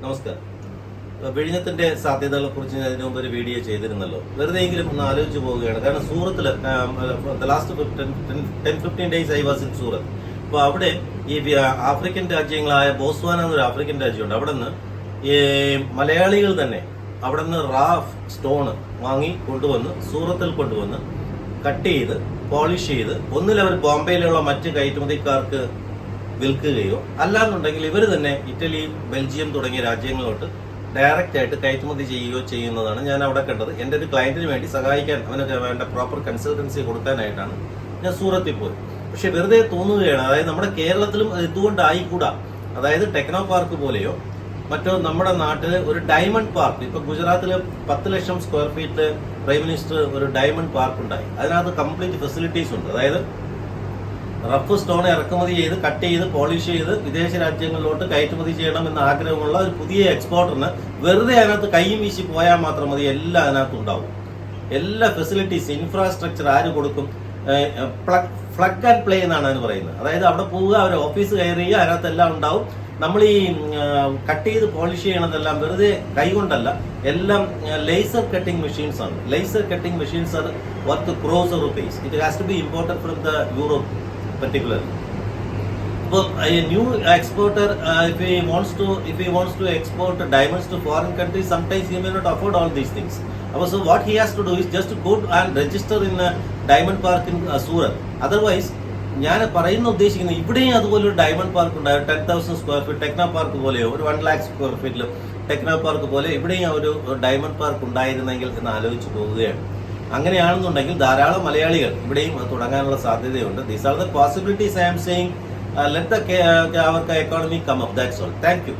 നമസ്കാരം. വിഴിഞ്ഞത്തിന്റെ സാധ്യതകളെ കുറിച്ച് ഞാൻ ഇതിനു മുമ്പ് ഒരു വീഡിയോ ചെയ്തിരുന്നല്ലോ. വെറുതെ എങ്കിലും ഒന്ന് ആലോചിച്ച് പോവുകയാണ്. കാരണം സൂറത്തിൽ last ten fifteen days I was in Surat അപ്പോൾ അവിടെ ഈ ആഫ്രിക്കൻ രാജ്യങ്ങളായ ബോസ്വാന എന്നൊരു ആഫ്രിക്കൻ രാജ്യമുണ്ട്. അവിടെ ഈ മലയാളികൾ തന്നെ അവിടെ നിന്ന് റാഫ് സ്റ്റോൺ വാങ്ങി കൊണ്ടുവന്ന് സൂറത്തിൽ കൊണ്ടുവന്ന് കട്ട് ചെയ്ത് പോളിഷ് ചെയ്ത് ഒന്നിൽ അവർ ബോംബെയിലുള്ള മറ്റ് കയറ്റുമതിക്കാർക്ക് വിൽക്കുകയോ അല്ലാന്നുണ്ടെങ്കിൽ ഇവർ തന്നെ ഇറ്റലി ബെൽജിയം തുടങ്ങിയ രാജ്യങ്ങളോട്ട് ഡയറക്റ്റ് ആയിട്ട് കയറ്റുമതി ചെയ്യുകയോ ചെയ്യുന്നതാണ് ഞാൻ അവിടെ കണ്ടത്. എന്റെ ഒരു ക്ലയന്റിന് വേണ്ടി സഹായിക്കാൻ അവനൊക്കെ വേണ്ട പ്രോപ്പർ കൺസൾട്ടൻസി കൊടുക്കാനായിട്ടാണ് ഞാൻ സൂറത്തിൽ പോയി പക്ഷെ വെറുതെ തോന്നുകയാണ്. അതായത് നമ്മുടെ കേരളത്തിലും അത് എന്തുകൊണ്ടായിക്കൂടാ അതായത് ടെക്നോ പാർക്ക് പോലെയോ മറ്റോ നമ്മുടെ നാട്ടിൽ ഒരു ഡയമണ്ട് പാർക്ക് ഇപ്പൊ ഗുജറാത്തിൽ പത്ത് ലക്ഷം സ്ക്വയർ ഫീറ്റ് പ്രൈം മിനിസ്റ്റർ ഒരു ഡയമണ്ട് പാർക്ക് ഉണ്ടായി. അതിനകത്ത് കംപ്ലീറ്റ് ഫെസിലിറ്റീസ് ഉണ്ട്. അതായത് റഫ് സ്റ്റോൺ ഇറക്കുമതി ചെയ്ത് കട്ട് ചെയ്ത് പോളിഷ് ചെയ്ത് വിദേശ രാജ്യങ്ങളിലോട്ട് കയറ്റുമതി ചെയ്യണം എന്ന ആഗ്രഹമുള്ള ഒരു പുതിയ എക്സ്പോർട്ടറിന് വെറുതെ അതിനകത്ത് കൈയും വീശി പോയാൽ മാത്രം മതി എല്ലാം അതിനകത്ത് ഉണ്ടാവും. എല്ലാ ഫെസിലിറ്റീസ് ഇൻഫ്രാസ്ട്രക്ചർ ആര് കൊടുക്കും? ഫ്ലഗ് ആൻഡ് പ്ലേ എന്നാണ് അതിന് പറയുന്നത്. അതായത് അവിടെ പോവുക അവർ ഓഫീസ് കയറി അതിനകത്ത് എല്ലാം ഉണ്ടാവും. നമ്മൾ ഈ കട്ട് ചെയ്ത് പോളിഷ് ചെയ്യണതെല്ലാം വെറുതെ കൈകൊണ്ടല്ല എല്ലാം ലേസർ കട്ടിംഗ് മെഷീൻസ് ആണ്. Laser cutting machines are worth crores rupees it has to be imported from the Europe particularly. But a new exporter, uh, if he wants to, if he wants to export diamonds to foreign countries, sometimes he may not afford all these things. Uh, So what he has to do is just to go and register in a diamond park in uh, Surat. Otherwise, ഞാൻ പറയുന്ന ഉദ്ദേശിക്കുന്നത് ഇവിടെയും അതുപോലെ ഒരു diamond park ഉണ്ടായ ten thousand square feet techno park പോലെയോ ഒരു one lakh square ഫീറ്റിലും ടെക്നോ പാർക്ക് പോലെ ഇവിടെയും ഒരു ഡയമണ്ട് പാർക്ക് ഉണ്ടായിരുന്നെങ്കിൽ എന്ന് ആലോചിച്ച് പോവുകയാണ് അങ്ങനെയാണെന്നുണ്ടെങ്കിൽ ധാരാളം മലയാളികൾ ഇവിടെയും തുടങ്ങാനുള്ള സാധ്യതയുണ്ട്. These are the possibilities I am saying let the അവർക്ക് economy come up that's all thank you